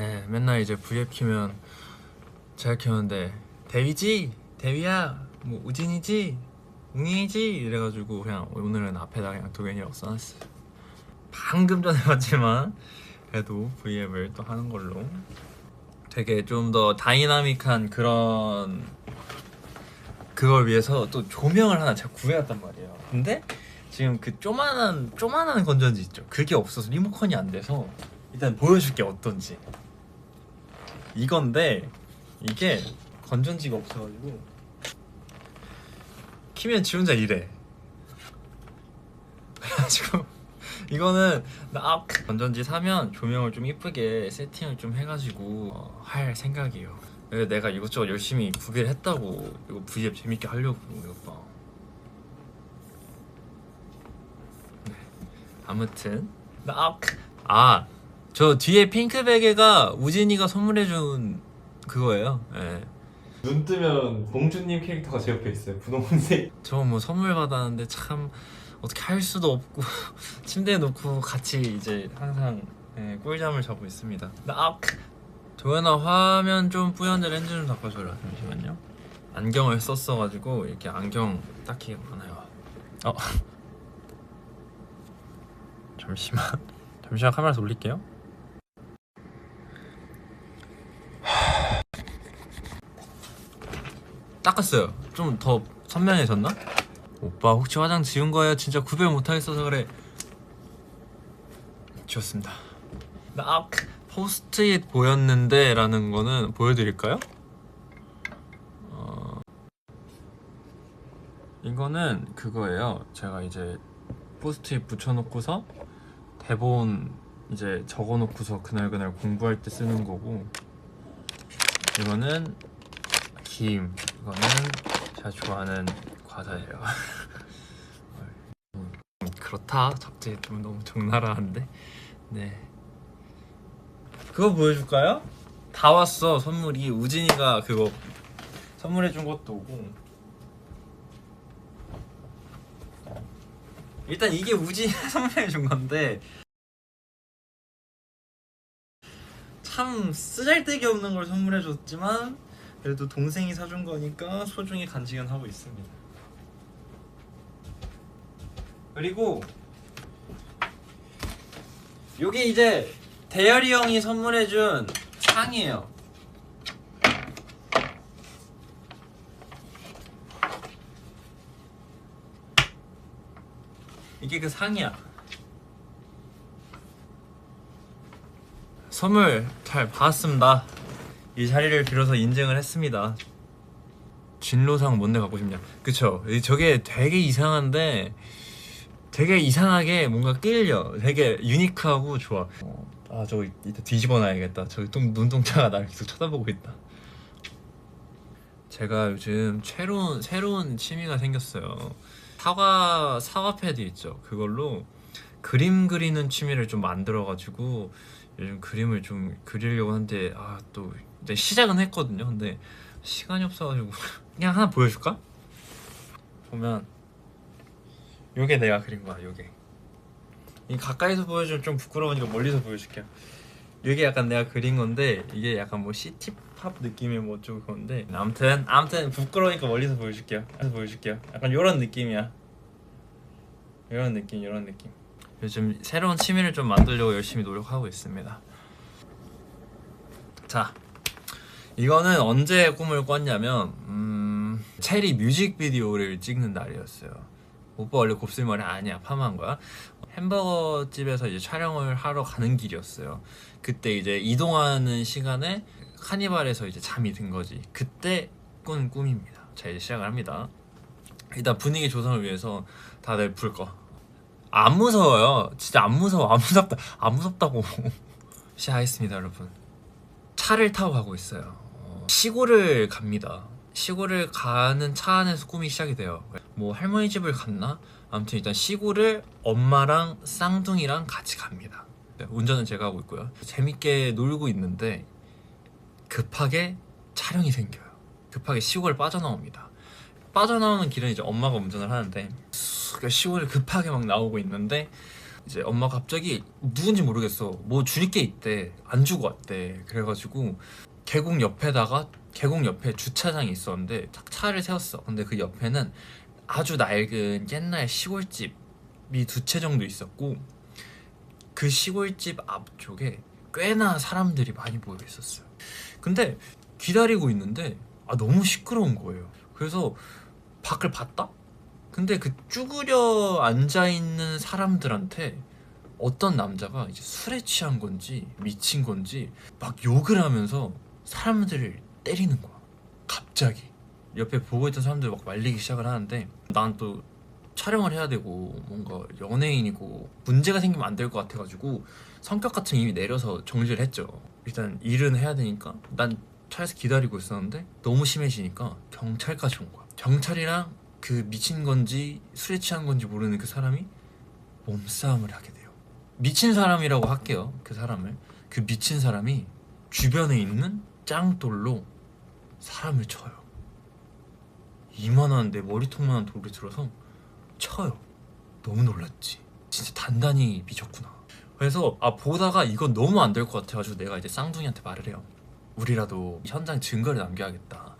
예, 맨날 이제 V앱 키면 제가 키웠는데 데위지? 데위야? 뭐 우진이지? 웅이지? 이래가지고 그냥 오늘은 앞에다 그냥 도gen이라고 써놨어요 방금 전에 봤지만 그래도 V앱을 또 하는 걸로 되게 좀 더 다이나믹한 그런 그걸 위해서 또 조명을 하나 제가 구해왔단 말이에요 근데 지금 그 조만한 조만한 건전지 있죠 그게 없어서 리모컨이 안 돼서 일단 보여줄게 어떤지 이건데 이게 건전지가 없어가지고. 키면 지 혼자 이래 그래가지고 이거는 나 아, 건전지 사면 조명을 좀 이쁘게 세팅을 좀 해가지고 어, 할 생각이에요. 내가 이것저것 열심히 구비를 했다고 이거 V앱 재밌게 하려고 이것 봐. 네. 아무튼 아 저 뒤에 핑크 베개가 우진이가 선물해준 그거예요. 예. 눈 뜨면 봉주님 캐릭터가 제 옆에 있어요. 분홍색. 저 뭐 선물 받았는데 참 어떻게 할 수도 없고 침대에 놓고 같이 이제 항상 예, 꿀잠을 자고 있습니다. 나 도현아 화면 좀 뿌연데 렌즈 좀 바꿔줘라. 잠시만요. 안경을 썼어가지고 이렇게 안경 딱히 많아요. 어. 잠시만. 잠시만 카메라 돌릴게요. 닦았어요. 좀 더 선명해졌나? 오빠 혹시 화장 지운 거예요? 진짜 구별 못하겠어서 그래. 지웠습니다. 나 아, 포스트잇 보였는데 라는 거는 보여드릴까요? 어... 이거는 그거예요. 제가 이제 포스트잇 붙여놓고서 대본 이제 적어놓고서 그날그날 공부할 때 쓰는 거고 이거는 김. 이거는 제가 좋아하는 과자예요. 음, 그렇다. 갑자기 좀 너무 적나라한데. 네. 그거 보여줄까요? 다 왔어. 선물이. 우진이가 그거 선물해준 것도 오고. 일단 이게 우진이가 선물해준 건데. 참 쓰잘데기 없는 걸 선물해줬지만 그래도 동생이 사준 거니까 소중히 간직은 하고 있습니다. 그리고 요게 이제 대열이 형이 선물해준 상이에요. 이게 그 상이야. 선물 잘 받았습니다. 이 자리를 빌어서 인증을 했습니다. 진로상 뭔데 갖고 싶냐? 그쵸? 이- 저게 되게 이상한데 되게 이상하게 뭔가 끌려. 되게 유니크하고 좋아. 어, 아 저거 이따 뒤집어 놔야겠다. 저기 똥, 눈동자가 나를 계속 쳐다보고 있다. 제가 요즘 새로운 새로운 취미가 생겼어요. 사과 사과 패드 있죠. 그걸로 그림 그리는 취미를 좀 만들어가지고 요즘 그림을 좀 그리려고 하는데 아또 이제 시작은 했거든요. 근데 시간이 없어가지고 그냥 하나 보여줄까? 보면 요게 내가 그린 거야. 요게 이 가까이서 보여주면 좀 부끄러우니까 멀리서 보여줄게요. 이게 약간 내가 그린 건데 이게 약간 뭐 시티팝 느낌의 뭐좀 그건데 아무튼 아무튼 부끄러우니까 멀리서 보여줄게요. 보여줄게요. 약간 요런 느낌이야. 이런 느낌, 이런 느낌. 요즘 새로운 취미를 좀 만들려고 열심히 노력하고 있습니다. 자, 이거는 언제 꿈을 꿨냐면 음, 체리 뮤직비디오를 찍는 날이었어요. 오빠 원래 곱슬머리 아니야 파마한 거야. 햄버거 집에서 이제 촬영을 하러 가는 길이었어요. 그때 이제 이동하는 시간에 카니발에서 이제 잠이 든 거지. 그때 꾼 꿈입니다. 자 이제 시작을 합니다. 일단 분위기 조성을 위해서 다들 불 꺼. 안 무서워요. 진짜 안 무서워. 안 무섭다. 안 무섭다고. 시작하겠습니다, 여러분. 차를 타고 가고 있어요. 어, 시골을 갑니다. 시골을 가는 차 안에서 꿈이 시작이 돼요. 뭐 할머니 집을 갔나? 아무튼 일단 시골을 엄마랑 쌍둥이랑 같이 갑니다. 네, 운전은 제가 하고 있고요. 재밌게 놀고 있는데 급하게 촬영이 생겨요. 급하게 시골을 빠져나옵니다. 빠져나오는 길은 이제 엄마가 운전을 하는데 그 시골을 급하게 막 나오고 있는데 이제 엄마가 갑자기 누군지 모르겠어 뭐줄게 있대 안 주고 왔대 그래가지고 계곡 옆에다가 계곡 옆에 주차장이 있었는데 딱 차를 세웠어. 근데 그 옆에는 아주 낡은 옛날 시골집이 두 채 정도 있었고 그 시골집 앞쪽에 꽤나 사람들이 많이 모여 있었어요. 근데 기다리고 있는데 아 너무 시끄러운 거예요. 그래서 밖을 봤다? 근데 그 쭈그려 앉아 있는 사람들한테 어떤 남자가 이제 술에 취한 건지 미친 건지 막 욕을 하면서 사람들을 때리는 거야. 갑자기. 옆에 보고 있던 사람들 막 말리기 시작을 하는데 난 또 촬영을 해야 되고 뭔가 연예인이고 문제가 생기면 안 될 것 같아가지고 성격 같은 거 이미 내려서 정리를 했죠. 일단 일은 해야 되니까 난 차에서 기다리고 있었는데 너무 심해지니까 경찰까지 온 거야. 경찰이랑 그 미친 건지 술에 취한 건지 모르는 그 사람이 몸싸움을 하게 돼요. 미친 사람이라고 할게요. 그 사람을. 그 미친 사람이 주변에 있는 짱돌로 사람을 쳐요. 이만한 내 머리통만한 돌을 들어서 쳐요. 너무 놀랐지. 진짜 단단히 미쳤구나. 그래서 아 보다가 이건 너무 안 될 것 같아가지고 내가 이제 쌍둥이한테 말을 해요. 우리라도 현장 증거를 남겨야겠다.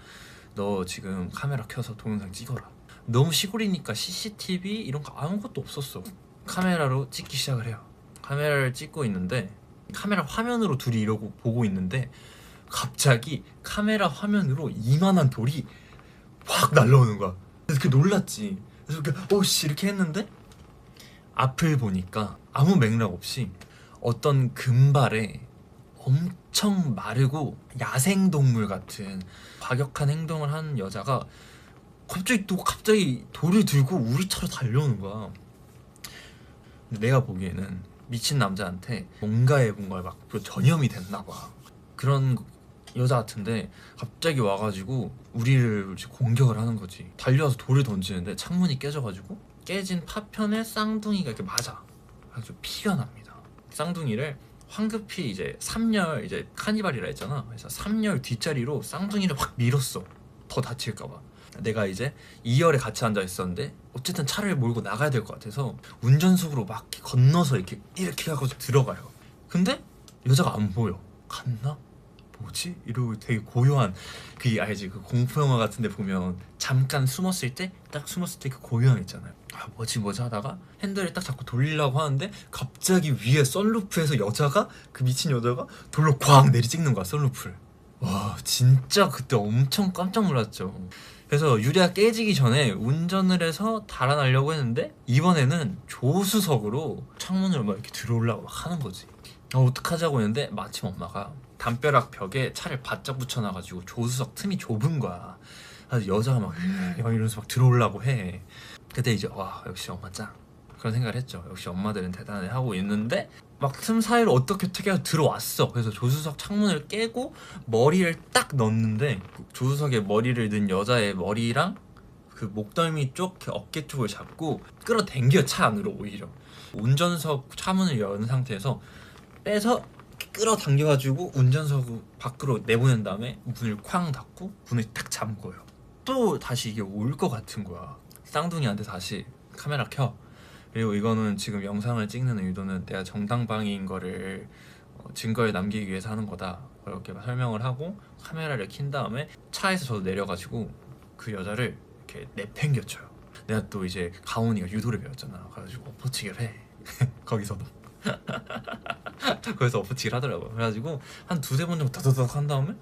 너 지금 카메라 켜서 동영상 찍어라. 너무 시골이니까 CCTV 이런 거 아무것도 없었어. 카메라로 찍기 시작을 해요. 카메라를 찍고 있는데 카메라 화면으로 둘이 이러고 보고 있는데 갑자기 카메라 화면으로 이만한 돌이 확 날라오는 거야. 그래서 그 놀랐지. 그래서 그 오씨 이렇게 했는데 앞을 보니까 아무 맥락 없이 어떤 금발에 엄청 마르고 야생동물 같은 과격한 행동을 하는 여자가 갑자기 또 갑자기 돌을 들고 우리 차로 달려오는 거야. 내가 보기에는 미친 남자한테 뭔가에 뭔가 막그 전염이 됐나 봐. 그런 여자 같은데 갑자기 와가지고 우리를 공격을 하는 거지. 달려와서 돌을 던지는데 창문이 깨져가지고 깨진 파편에 쌍둥이가 이렇게 맞아. 아주 피가 납니다. 쌍둥이를 황급히 이제 3열 이제 카니발이라 했잖아. 그래서 3열 뒷자리로 쌍둥이를 확 밀었어. 더 다칠까봐. 내가 이제 2열에 같이 앉아 있었는데 어쨌든 차를 몰고 나가야 될 것 같아서 운전석으로 막 건너서 이렇게 이렇게 하고 들어가요. 근데 여자가 안 보여. 갔나? 뭐지? 이러고 되게 고요한 그 알지 그 공포 영화 같은데 보면 잠깐 숨었을 때 딱 숨었을 때 그 고요함 있잖아요. 아 뭐지 뭐지 하다가 핸들을 딱 잡고 돌리려고 하는데 갑자기 위에 썬루프에서 여자가 그 미친 여자가 돌로 꽝 내리 찍는 거야 썬루프를. 와 진짜 그때 엄청 깜짝 놀랐죠. 그래서 유리가 깨지기 전에 운전을 해서 달아나려고 했는데 이번에는 조수석으로 창문을 막 이렇게 들어오려고 막 하는 거지. 어, 어떡하자고 했는데 마침 엄마가 담벼락 벽에 차를 바짝 붙여놔가지고 조수석 틈이 좁은 거야. 그래서 여자가 막, 막 이러면서 막 들어오려고 해. 그때 이제 와 역시 엄마 짱 그런 생각을 했죠. 역시 엄마들은 대단해 하고 있는데 막 틈 사이로 어떻게 어떻게 들어왔어. 그래서 조수석 창문을 깨고 머리를 딱 넣는데 그 조수석에 머리를 넣은 여자의 머리랑 그 목덜미 쪽 어깨 쪽을 잡고 끌어당겨 차 안으로 오히려 운전석 차문을 연 상태에서 빼서 끌어당겨가지고 운전석 밖으로 내보낸 다음에 문을 쾅 닫고 문을 딱 잠궈요. 또 다시 이게 올 것 같은 거야. 쌍둥이한테 다시 카메라 켜. 그리고 이거는 지금 영상을 찍는 의도는 내가 정당방위인 거를 어, 증거에 남기기 위해서 하는 거다. 이렇게 설명을 하고 카메라를 킨 다음에 차에서 저도 내려가지고 그 여자를 이렇게 내팽겨쳐요. 내가 또 이제 가온이가 유도를 배웠잖아. 그래가지고 엎어치기를 해. 거기서도. 거기서 엎어치기를 하더라고요. 그래가지고 한 두세 번 정도 더더덕 한 다음에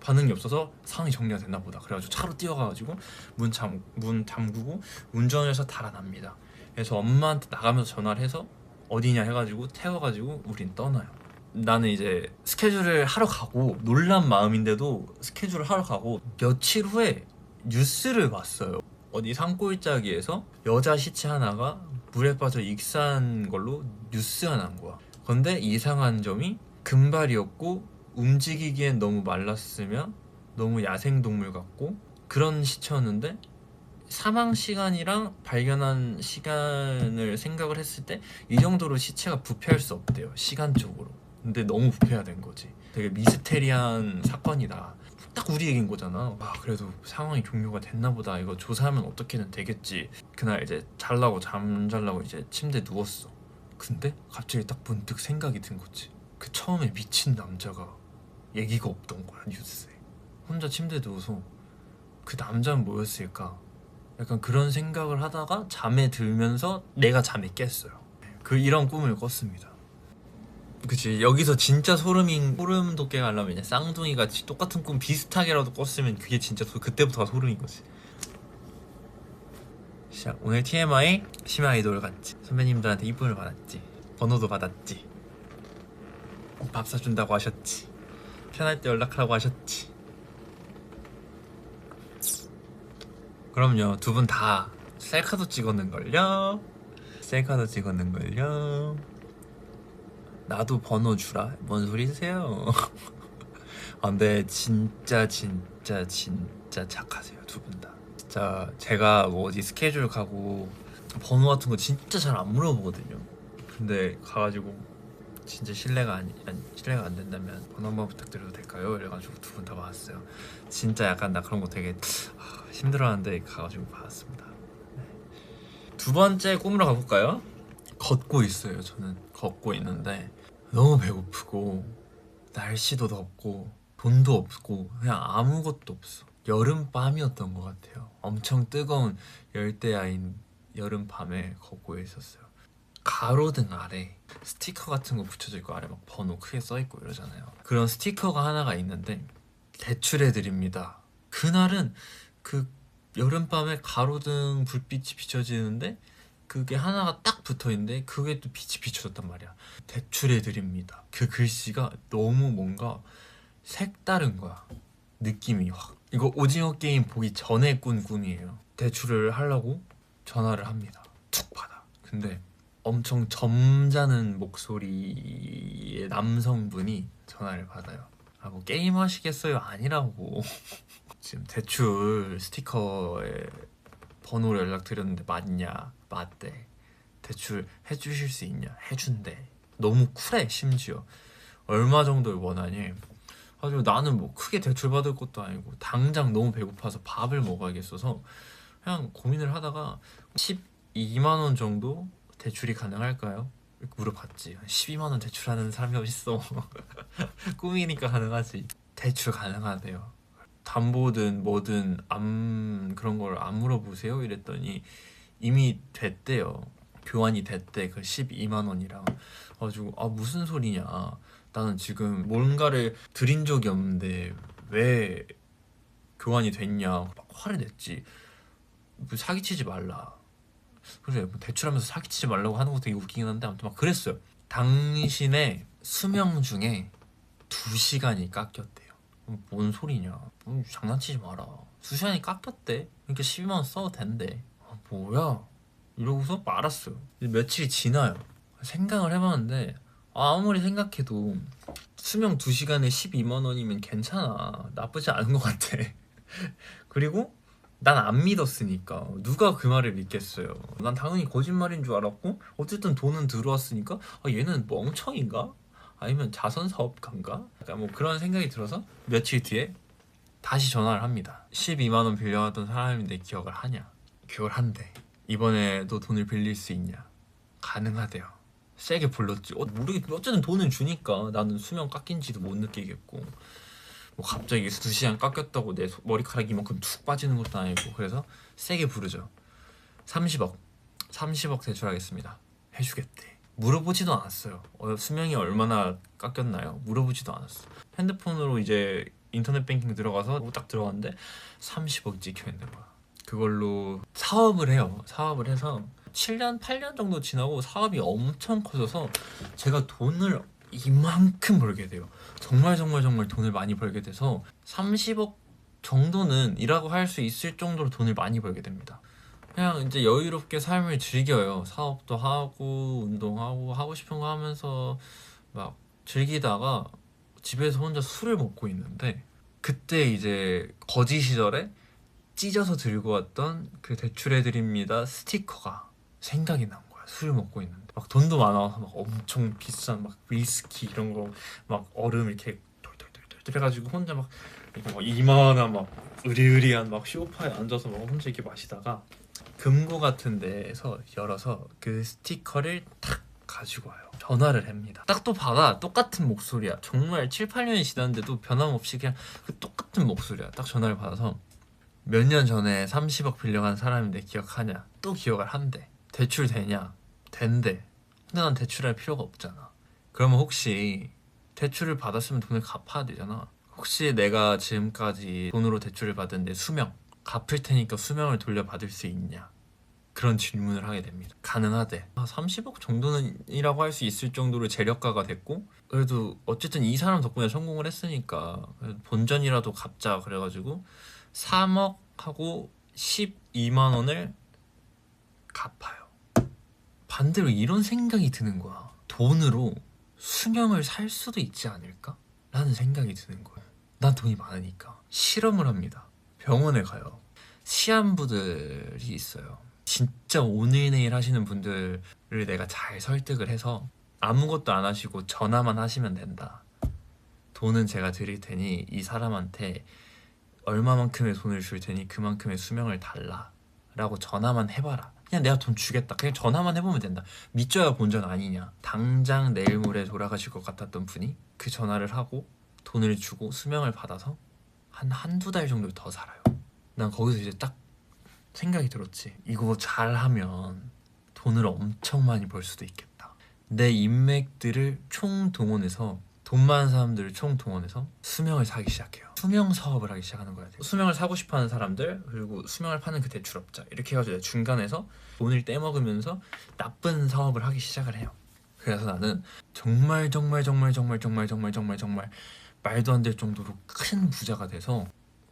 반응이 없어서 상황이 정리가 됐나 보다. 그래가지고 차로 뛰어가가지고 문 잠 문 잠그고 운전을 해서 달아납니다. 그래서 엄마한테 나가면서 전화를 해서 어디냐 해가지고 태워가지고 우린 떠나요. 나는 이제 스케줄을 하러 가고 놀란 마음인데도 스케줄을 하러 가고 며칠 후에 뉴스를 봤어요. 어디 산골짜기에서 여자 시체 하나가 물에 빠져 익사한 걸로 뉴스가 난 거야. 근데 이상한 점이 금발이었고 움직이기엔 너무 말랐으며 너무 야생동물 같고 그런 시체였는데 사망 시간이랑 발견한 시간을 생각을 했을 때 이 정도로 시체가 부패할 수 없대요 시간적으로. 근데 너무 부패가 된 거지. 되게 미스테리한 사건이다 딱 우리 얘기인 거잖아 아 그래도 상황이 종료가 됐나 보다 이거 조사하면 어떻게든 되겠지 그날 이제 잘라고 잠잘라고 이제 침대에 누웠어 근데 갑자기 딱 문득 생각이 든 거지. 그 처음에 미친 남자가 얘기가 없던 거야 뉴스에. 혼자 침대에 누워서 그 남자는 뭐였을까? 약간 그런 생각을 하다가 잠에 들면서 내가 잠에 깼어요. 그 이런 꿈을 꿨습니다. 그치 여기서 진짜 소름인 소름 돋게 가려면 이제 쌍둥이가 지- 똑같은 꿈 비슷하게라도 꿨으면 그게 진짜 소- 그때부터가 소름인 거지. 시작. 오늘 TMI 심야 아이돌 갔지. 선배님들한테 이쁨을 받았지. 번호도 받았지. 밥 사준다고 하셨지. 편할 때 연락하라고 하셨지. 그럼요 두 분 다 셀카도 찍었는걸요 셀카도 찍었는걸요 나도 번호 주라 뭔 소리세요 아, 근데 진짜 진짜 진짜 착하세요 두 분 다 진짜 제가 뭐 어디 스케줄 가고 번호 같은 거 진짜 잘 안 물어보거든요 근데 가가지고 진짜 신뢰가 아니, 신뢰가 안 된다면 번호 한번 부탁드려도 될까요? 이래가지고 두 분 다 받았어요 진짜 약간 나 그런 거 되게 아, 힘들어하는데 가가지고 받았습니다. 네. 두 번째 꿈으로 가볼까요? 걷고 있어요. 저는 걷고 있는데 너무 배고프고 날씨도 덥고 돈도 없고 그냥 아무것도 없어. 여름 밤이었던 것 같아요. 엄청 뜨거운 열대야인 여름 밤에 걷고 있었어요. 가로등 아래 스티커 같은 거 붙여져 있고 아래 막 번호 크게 써 있고 이러잖아요. 그런 스티커가 하나가 있는데 대출해 드립니다. 그날은 그 여름밤에 가로등 불빛이 비춰지는데 그게 하나가 딱 붙어 있는데 그게 또 빛이 비춰졌단 말이야. 대출해 드립니다. 그 글씨가 너무 뭔가 색다른 거야. 느낌이 확. 이거 오징어 게임 보기 전에 꾼 꿈이에요. 대출을 하려고 전화를 합니다. 툭 받아. 근데 엄청 점잖은 목소리의 남성분이 전화를 받아요. 아, 뭐 게임 하시겠어요? 아니라고. 지금 대출 스티커에 번호를 연락드렸는데 맞냐? 맞대. 대출 해주실 수 있냐? 해준대. 너무 쿨해 심지어. 얼마 정도를 원하니? 아주 나는 뭐 크게 대출 받을 것도 아니고 당장 너무 배고파서 밥을 먹어야겠어서 그냥 고민을 하다가 12만 원 정도 대출이 가능할까요? 물어봤지. 12만 원 대출하는 사람이 어딨어? 꿈이니까 가능하지. 대출 가능하대요. 담보든 뭐든 안 그런 걸 안 물어보세요? 이랬더니 이미 됐대요. 교환이 됐대 그 12만 원이랑. 가지고 아 무슨 소리냐. 나는 지금 뭔가를 드린 적이 없는데 왜 교환이 됐냐. 막 화를 냈지. 뭐 사기치지 말라. 그래 뭐 대출하면서 사기치지 말라고 하는 거 되게 웃기긴 한데 아무튼 막 그랬어요. 당신의 수명 중에 2시간이 깎였대요 어, 뭔 소리냐? 음, 장난치지 마라. 수시간이 깎였대. 그러니까 12만 원 써도 된대. 아, 뭐야? 이러고서 말았어요. 며칠이 지나요. 생각을 해봤는데 아무리 생각해도 수명 2시간에 12만 원이면 괜찮아. 나쁘지 않은 것 같아. 그리고 난 안 믿었으니까. 누가 그 말을 믿겠어요? 난 당연히 거짓말인 줄 알았고 어쨌든 돈은 들어왔으니까 아, 얘는 멍청인가? 아니면 자선 사업가인가? 약간 뭐 그런 생각이 들어서 며칠 뒤에 다시 전화를 합니다. 12만 원 빌려왔던 사람인데 기억을 하냐? 기억을 한대. 이번에도 돈을 빌릴 수 있냐? 가능하대요. 세게 불렀지. 어, 모르겠. 어쨌든 돈은 주니까 나는 수명 깎인지도 못 느끼겠고. 뭐 갑자기 두 시간 깎였다고 내 소- 머리카락 이만큼 툭 빠지는 것도 아니고 그래서 세게 부르죠. 30억, 30억 대출하겠습니다. 해주겠대. 물어보지도 않았어요. 어, 수명이 얼마나 깎였나요? 물어보지도 않았어. 핸드폰으로 이제 인터넷 뱅킹 들어가서 딱 들어갔는데 30억 찍혀 있는 거야. 그걸로 사업을 해요. 사업을 해서 7년, 8년 정도 지나고 사업이 엄청 커져서 제가 돈을 이만큼 벌게 돼요. 정말 정말 정말 돈을 많이 벌게 돼서 30억 정도는 이라고 할 수 있을 정도로 돈을 많이 벌게 됩니다. 그냥 이제 여유롭게 삶을 즐겨요. 사업도 하고 운동하고 하고 싶은 거 하면서 막 즐기다가 집에서 혼자 술을 먹고 있는데 그때 이제 거지 시절에 찢어서 들고 왔던 그 대출해 드립니다 스티커가 생각이 난 거야. 술을 먹고 있는데 막 돈도 많아서 막 엄청 비싼 막 위스키 이런 거 막 얼음 이렇게 덜덜덜덜 해가지고 혼자 막 이만한 막 으리으리한 막 쇼파에 앉아서 막 혼자 이렇게 마시다가 금고 같은 데에서 열어서 그 스티커를 탁 가지고 와요. 전화를 합니다. 딱 또 받아. 똑같은 목소리야. 정말 7, 8년이 지났는데도 변함없이 그냥 그 똑같은 목소리야. 딱 전화를 받아서 몇 년 전에 30억 빌려간 사람인데 기억하냐? 또 기억을 한대. 대출 되냐? 된대. 근데 난 대출할 필요가 없잖아. 그러면 혹시 대출을 받았으면 돈을 갚아야 되잖아. 혹시 내가 지금까지 돈으로 대출을 받은데 수명 갚을 테니까 수명을 돌려받을 수 있냐? 그런 질문을 하게 됩니다. 가능하대. 아, 30억 정도는이라고 할 수 있을 정도로 재력가가 됐고 그래도 어쨌든 이 사람 덕분에 성공을 했으니까 본전이라도 갚자 그래가지고 3억 하고 12만 원을 갚아요. 반대로 이런 생각이 드는 거야. 돈으로 수명을 살 수도 있지 않을까? 라는 생각이 드는 거예요. 난 돈이 많으니까. 실험을 합니다. 병원에 가요. 시한부들이 있어요. 진짜 오늘 내일 하시는 분들을 내가 잘 설득을 해서 아무것도 안 하시고 전화만 하시면 된다. 돈은 제가 드릴 테니 이 사람한테 얼마만큼의 돈을 줄 테니 그만큼의 수명을 달라. 라고 전화만 해봐라. 그냥 내가 돈 주겠다. 그냥 전화만 해보면 된다. 믿져야 본전 아니냐. 당장 내일 모레 돌아가실 것 같았던 분이 그 전화를 하고 돈을 주고 수명을 받아서 한 한두 달 정도 더 살아요. 난 거기서 이제 딱 생각이 들었지. 이거 잘하면 돈을 엄청 많이 벌 수도 있겠다. 내 인맥들을 총 동원해서 돈 많은 사람들을 총 동원해서 수명을 사기 시작해요. 수명 사업을 하기 시작하는 거야. 수명을 사고 싶어하는 사람들 그리고 수명을 파는 그 대출업자 이렇게 해가지고 중간에서 돈을 떼먹으면서 나쁜 사업을 하기 시작을 해요. 그래서 나는 정말 정말 정말 정말 정말 정말 정말 정말 말도 안 될 정도로 큰 부자가 돼서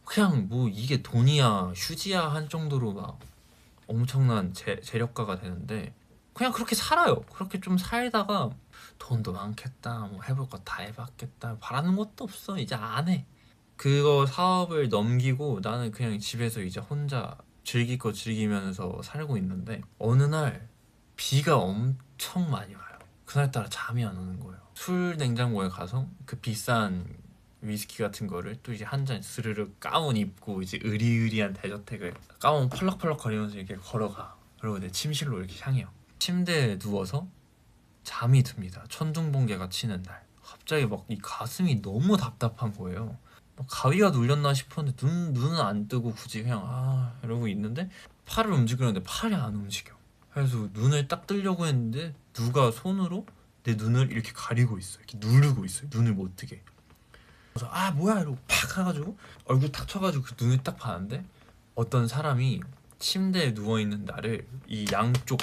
그냥 뭐 이게 돈이야 휴지야 한 정도로 막 엄청난 재, 재력가가 되는데 그냥 그렇게 살아요. 그렇게 좀 살다가 돈도 많겠다, 뭐 해볼 거 다 해봤겠다, 바라는 것도 없어. 이제 안 해. 그거 사업을 넘기고 나는 그냥 집에서 이제 혼자 즐길 거 즐기면서 살고 있는데 어느 날 비가 엄청 많이 와요. 그날따라 잠이 안 오는 거예요. 술 냉장고에 가서 그 비싼 위스키 같은 거를 또 이제 한 잔 스르르 가운 입고 이제 으리으리한 대저택을 가운 펄럭펄럭 거리면서 이렇게 걸어가. 그리고 내 침실로 이렇게 향해요. 침대에 누워서 잠이 듭니다. 천둥번개가 치는 날. 갑자기 막 이 가슴이 너무 답답한 거예요. 막 가위가 눌렸나 싶었는데 눈 눈은 안 뜨고 굳이 그냥 아 이러고 있는데 팔을 움직이려는데 팔이 안 움직여. 그래서 눈을 딱 뜨려고 했는데 누가 손으로 내 눈을 이렇게 가리고 있어. 이렇게 누르고 있어요. 눈을 못 뜨게. 그래서 아 뭐야 이러고 팍 해가지고 얼굴 탁 쳐가지고 그 눈을 딱 봤는데 어떤 사람이 침대에 누워 있는 나를 이 양쪽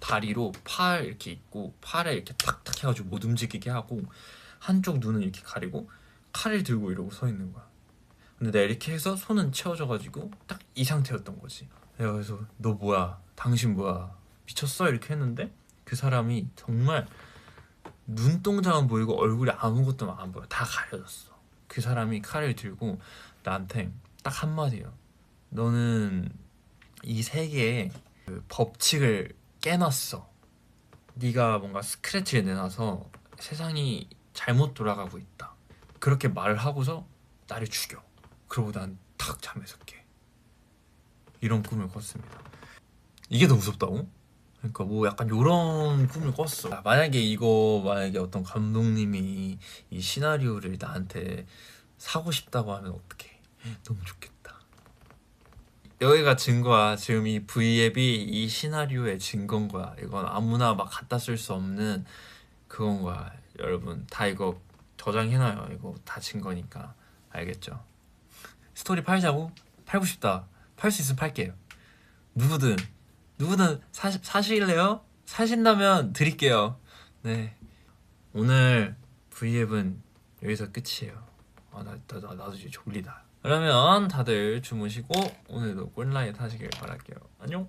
다리로 팔 이렇게 있고 팔에 이렇게 탁탁 해가지고 못 움직이게 하고 한쪽 눈은 이렇게 가리고 칼을 들고 이러고 서 있는 거야. 근데 내가 이렇게 해서 손은 채워져가지고 딱 이 상태였던 거지. 내가 그래서 너 뭐야? 당신 뭐야? 미쳤어? 이렇게 했는데 그 사람이 정말 눈동자만 보이고 얼굴이 아무것도 안 보여. 다 가려졌어. 그 사람이 칼을 들고 나한테 딱 한마디요. 너는 이 세계의 그 법칙을 깨놨어. 네가 뭔가 스크래치를 내놔서 세상이 잘못 돌아가고 있다. 그렇게 말을 하고서 나를 죽여. 그러고 난 탁 잠에서 깨. 이런 꿈을 꿨습니다. 이게 더 무섭다고? 그러니까 뭐 약간 이런 꿈을 꿨어. 아, 만약에 이거 만약에 어떤 감독님이 이 시나리오를 나한테 사고 싶다고 하면 어떡해? 너무 좋겠다. 여기가 증거야. 지금 이 V앱이 이 시나리오의 증거인 거야. 이건 아무나 막 갖다 쓸 수 없는 그건 거야. 여러분 다 이거 저장해놔요. 이거 다 증거니까 알겠죠? 스토리 팔자고? 팔고 싶다. 팔 수 있으면 팔게요. 누구든 누구든 사, 사실래요? 사신다면 드릴게요. 네. 오늘 V앱은 여기서 끝이에요. 아, 나, 나, 나, 나도 이제 졸리다. 그러면 다들 주무시고 오늘도 꿀라이트 하시길 바랄게요. 안녕.